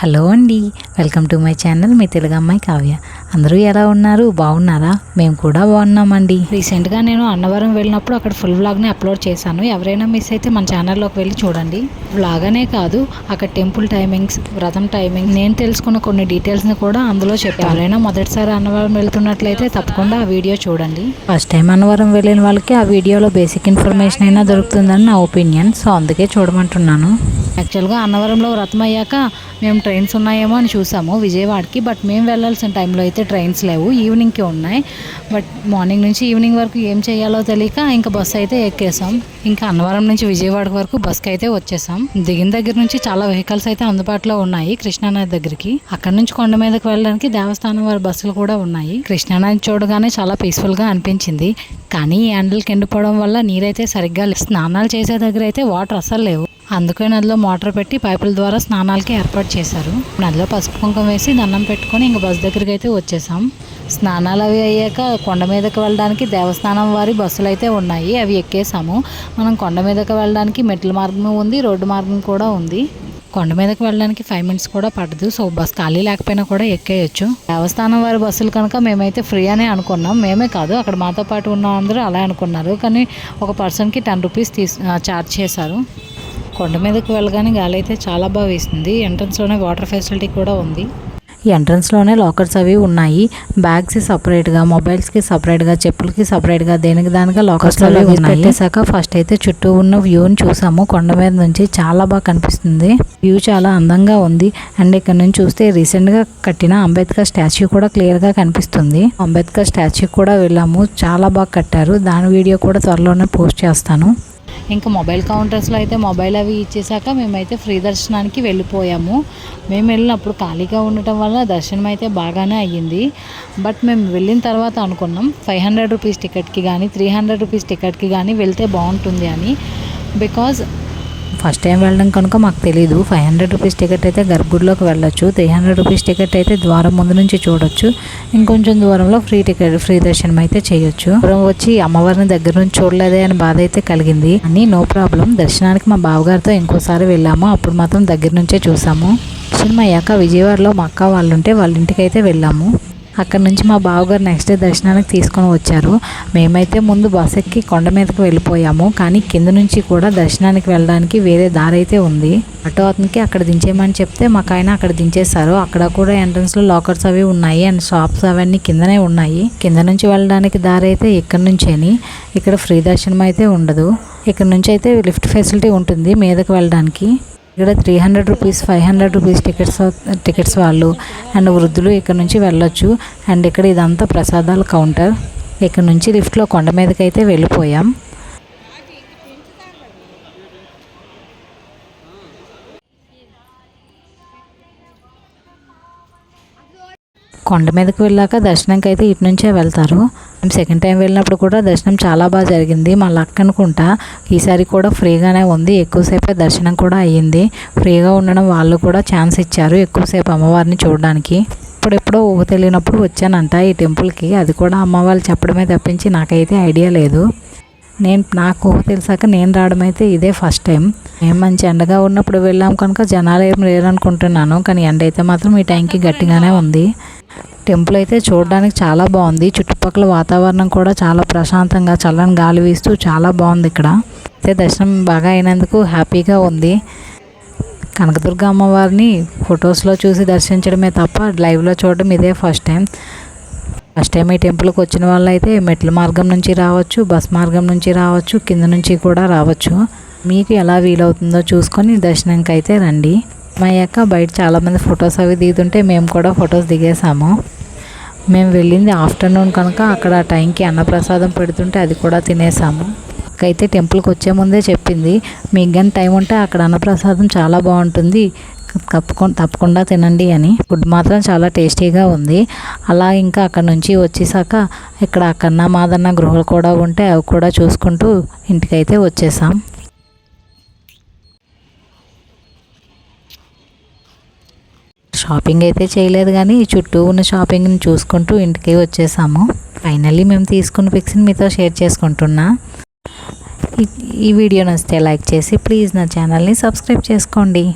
Hello అండి. Welcome to my channel మీ తెలుగు అమ్మాయి కావ్య. అందరూ ఎలా ఉన్నారు? బాగున్నారా? మేము కూడా బాగున్నామండి. రీసెంట్గా నేను అన్నవరం వెళ్ళినప్పుడు అక్కడ ఫుల్ వ్లాగ్ని అప్లోడ్ చేశాను. ఎవరైనా మిస్ అయితే మన ఛానల్లోకి వెళ్ళి చూడండి. వ్లాగ్ అనే కాదు అక్కడ టెంపుల్ టైమింగ్స్ వ్రతం టైమింగ్ నేను తెలుసుకున్న కొన్ని డీటెయిల్స్ని కూడా అందులో చెప్పాను. ఎవరైనా మొదటిసారి అన్నవరం వెళ్తున్నట్లయితే తప్పకుండా ఆ వీడియో చూడండి. ఫస్ట్ టైం అన్నవరం వెళ్ళిన వాళ్ళకి ఆ వీడియోలో బేసిక్ ఇన్ఫర్మేషన్ అయినా దొరుకుతుందని నా ఒపీనియన్. సో అందుకే చూడమంటున్నాను. యాక్చువల్గా అన్నవరంలో వ్రతం అయ్యాక మేము ట్రైన్స్ ఉన్నాయేమో అని చూసాము విజయవాడకి బట్ మేము వెళ్ళాల్సిన టైంలో అయితే ట్రైన్స్ లేవు. ఈవినింగ్కి ఉన్నాయి. బట్ మార్నింగ్ నుంచి ఈవినింగ్ వరకు ఏం చేయాలో తెలియక ఇంకా బస్సు అయితే ఎక్కేసాం. ఇంకా అన్నవరం నుంచి విజయవాడ వరకు బస్కి అయితే వచ్చేసాం. దిగిన దగ్గర నుంచి చాలా వెహికల్స్ అయితే అందుబాటులో ఉన్నాయి కృష్ణానది దగ్గరికి. అక్కడ నుంచి కొండ మీదకి వెళ్ళడానికి దేవస్థానం వారి బస్సులు కూడా ఉన్నాయి. కృష్ణానది చూడగానే చాలా పీస్ఫుల్గా అనిపించింది. కానీ ఈ ఎండలకి ఎండిపోవడం వల్ల నీరైతే సరిగ్గా స్నానాలు చేసే దగ్గర అయితే వాటర్ అస్సలు లేవు. అందుకే నదిలో మోటార్ పెట్టి పైపుల ద్వారా స్నానాలకి ఏర్పాటు చేశారు. నదిలో పసుపు కుంకుమ వేసి దండం పెట్టుకొని ఇంక బస్ దగ్గరికి అయితే వచ్చేసాం. స్నానాలు అవి అయ్యాక కొండ మీదకి వెళ్ళడానికి దేవస్థానం వారి బస్సులు అయితే ఉన్నాయి. అవి ఎక్కేసాము. మనం కొండ మీదకి వెళ్ళడానికి మెట్ల మార్గం ఉంది రోడ్డు మార్గం కూడా ఉంది. కొండ మీదకి వెళ్ళడానికి ఫైవ్ మినిట్స్ కూడా పడదు సో బస్ ఖాళీ లేకపోయినా కూడా ఎక్కేయచ్చు. దేవస్థానం వారి బస్సులు కనుక మేమైతే ఫ్రీ అనే అనుకున్నాం. మేమే కాదు అక్కడ మాతో పాటు ఉన్న అందరూ అలా అనుకున్నారు. కానీ ఒక పర్సన్కి టెన్ రూపీస్ తీసు ఛార్జ్ చేశారు. కొండ మీదకి వెళ్ళగానే గాలి అయితే చాలా బాగా వేస్తుంది ఎంట్రన్స్లోనే వాటర్ ఫెసిలిటీ కూడా ఉంది. ఎంట్రన్స్లోనే లాకర్స్ అవి ఉన్నాయి. బ్యాగ్స్ సపరేట్గా మొబైల్స్కి సపరేట్గా చెప్పులకి సపరేట్గా దేనికి దానిగా లాకర్స్ అవి పెట్టేశాక ఫస్ట్ అయితే చుట్టూ ఉన్న వ్యూని చూసాము. కొండ మీద నుంచి చాలా బాగా కనిపిస్తుంది. వ్యూ చాలా అందంగా ఉంది. అండ్ ఇక్కడ నుంచి చూస్తే రీసెంట్గా కట్టిన అంబేద్కర్ స్టాచ్యూ కూడా క్లియర్గా కనిపిస్తుంది. అంబేద్కర్ స్టాచ్యూ కూడా వెళ్ళాము. చాలా బాగా కట్టారు. దాని వీడియో కూడా త్వరలోనే పోస్ట్ చేస్తాను. ఇంకా మొబైల్ కౌంటర్స్లో అయితే మొబైల్ అవి ఇచ్చేసాక మేమైతే ఫ్రీ దర్శనానికి వెళ్ళిపోయాము. మేము వెళ్ళినప్పుడు ఖాళీగా ఉండటం వల్ల దర్శనం అయితే బాగానే అయ్యింది. బట్ మేము వెళ్ళిన తర్వాత అనుకున్నాం ఫైవ్ హండ్రెడ్ రూపీస్ టికెట్కి కానీ త్రీ హండ్రెడ్ రూపీస్ టికెట్కి కానీ వెళ్తే బాగుంటుంది అని. బికాజ్ ఫస్ట్ టైం వెళ్ళడం కనుక మాకు తెలియదు ఫైవ్ హండ్రెడ్ రూపీస్ టికెట్ అయితే గర్భగుడిలోకి వెళ్ళొచ్చు. త్రీ హండ్రెడ్ రూపీస్ టికెట్ అయితే ద్వారం ముందు నుంచి చూడొచ్చు. ఇంకొంచెం దూరంలో ఫ్రీ టికెట్ ఫ్రీ దర్శనం అయితే చేయొచ్చు. దూరం వచ్చి అమ్మవారిని దగ్గర నుంచి చూడలేదే అని బాధ అయితే కలిగింది. అని నో ప్రాబ్లం. దర్శనానికి మా బావగారితో ఇంకోసారి వెళ్ళాము. అప్పుడు మాత్రం దగ్గర నుంచే చూసాము. దర్శనం అయ్యాక విజయవాడలో మా అక్క వాళ్ళు ఉంటే వాళ్ళ ఇంటికి అయితే వెళ్ళాము. అక్కడ నుంచి మా బావగారు నెక్స్ట్ డే దర్శనానికి తీసుకొని వచ్చారు. మేమైతే ముందు బస్ ఎక్కి కొండ మీదకి వెళ్ళిపోయాము. కానీ కింద నుంచి కూడా దర్శనానికి వెళ్ళడానికి వేరే దారి అయితే ఉంది. ఆటో అతనికి అక్కడ దించేయమని చెప్తే మాకు ఆయన అక్కడ దించేశారు. అక్కడ కూడా ఎంట్రన్స్లో లాకర్స్ అవి ఉన్నాయి అండ్ షాప్స్ అవన్నీ కిందనే ఉన్నాయి. కింద నుంచి వెళ్ళడానికి దారి అయితే ఇక్కడ నుంచేని. ఇక్కడ ఫ్రీ దర్శనం అయితే ఉండదు. ఇక్కడ నుంచి అయితే లిఫ్ట్ ఫెసిలిటీ ఉంటుంది మీదకి వెళ్ళడానికి. ఇక్కడ three hundred rupees five hundred rupees tickets tickets వాళ్ళు అండ్ వృద్ధులు ఇక్కడ నుంచి వెళ్ళొచ్చు. అండ్ ఇక్కడ ఇదంతా ప్రసాదాల కౌంటర్ ఇక్కడ నుంచి లిఫ్ట్లో కొండ మీదకి అయితే వెళ్ళిపోయాం. కొండ మీదకి వెళ్ళాక దర్శనంకి అయితే ఇటు నుంచే వెళ్తారు. మేము సెకండ్ టైం వెళ్ళినప్పుడు కూడా దర్శనం చాలా బాగా జరిగింది. మా లక్ అనుకుంటా ఈసారి కూడా ఫ్రీగానే ఉంది. ఎక్కువసేపే దర్శనం కూడా అయ్యింది. ఫ్రీగా ఉండడం వాళ్ళు కూడా ఛాన్స్ ఇచ్చారు ఎక్కువసేపు అమ్మవారిని చూడడానికి. ఇప్పుడెప్పుడో ఊహ తెలియనప్పుడు వచ్చానంట ఈ టెంపుల్కి అది కూడా అమ్మ వాళ్ళు చెప్పడమే తప్పించి నాకైతే ఐడియా లేదు. నేను నాకు ఊహ తెలిసాక నేను రావడం అయితే ఇదే ఫస్ట్ టైం మేము మంచి ఎండగా ఉన్నప్పుడు వెళ్ళాం కనుక జనాలు ఏం లేరనుకుంటున్నాను. కానీ ఎండ అయితే మాత్రం ఈ టైంకి గట్టిగానే ఉంది. టెంపుల్ అయితే చూడడానికి చాలా బాగుంది. చుట్టుపక్కల వాతావరణం కూడా చాలా ప్రశాంతంగా చల్లని గాలి వీస్తూ చాలా బాగుంది ఇక్కడ. అయితే దర్శనం బాగా అయినందుకు హ్యాపీగా ఉంది. కనకదుర్గ అమ్మవారిని ఫొటోస్లో చూసి దర్శించడమే తప్ప లైవ్లో చూడడం ఇదే ఫస్ట్ టైం. ఫస్ట్ టైం ఈ టెంపుల్కి వచ్చిన వాళ్ళు అయితే మెట్ల మార్గం నుంచి రావచ్చు బస్ మార్గం నుంచి రావచ్చు కింద నుంచి కూడా రావచ్చు. మీకు ఎలా వీలవుతుందో చూసుకొని దర్శనంకి అయితే రండి. మా యొక్క బయట చాలామంది ఫొటోస్ అవి దిగుతుంటే మేము కూడా ఫొటోస్ దిగేసాము మేము వెళ్ళింది ఆఫ్టర్నూన్ కనుక అక్కడ టైంకి అన్నప్రసాదం పెడుతుంటే అది కూడా తినేసాము. అయితే టెంపుల్కి వచ్చే ముందే చెప్పింది మీకు కానీ టైం ఉంటే అక్కడ అన్నప్రసాదం చాలా బాగుంటుంది తప్పకుండా తప్పకుండా తినండి అని. ఫుడ్ మాత్రం చాలా టేస్టీగా ఉంది. అలా ఇంకా అక్కడ నుంచి వచ్చేసాక ఇక్కడ అక్కన్న మాదన్న గృహాలు కూడా ఉంటే అవి కూడా చూసుకుంటూ ఇంటికైతే వచ్చేసాం. షాపింగ్ అయితే చేయలేదు కానీ చుట్టూ ఉన్న షాపింగ్ని చూసుకుంటూ ఇంటికి వచ్చేసాము. ఫైనల్లీ మేము తీసుకున్న పిక్స్ని మీతో షేర్ చేసుకుంటున్నా. ఈ- వీడియో నచ్చితే లైక్ చేసి ప్లీజ్ నా ఛానల్ని సబ్స్క్రైబ్ చేసుకోండి.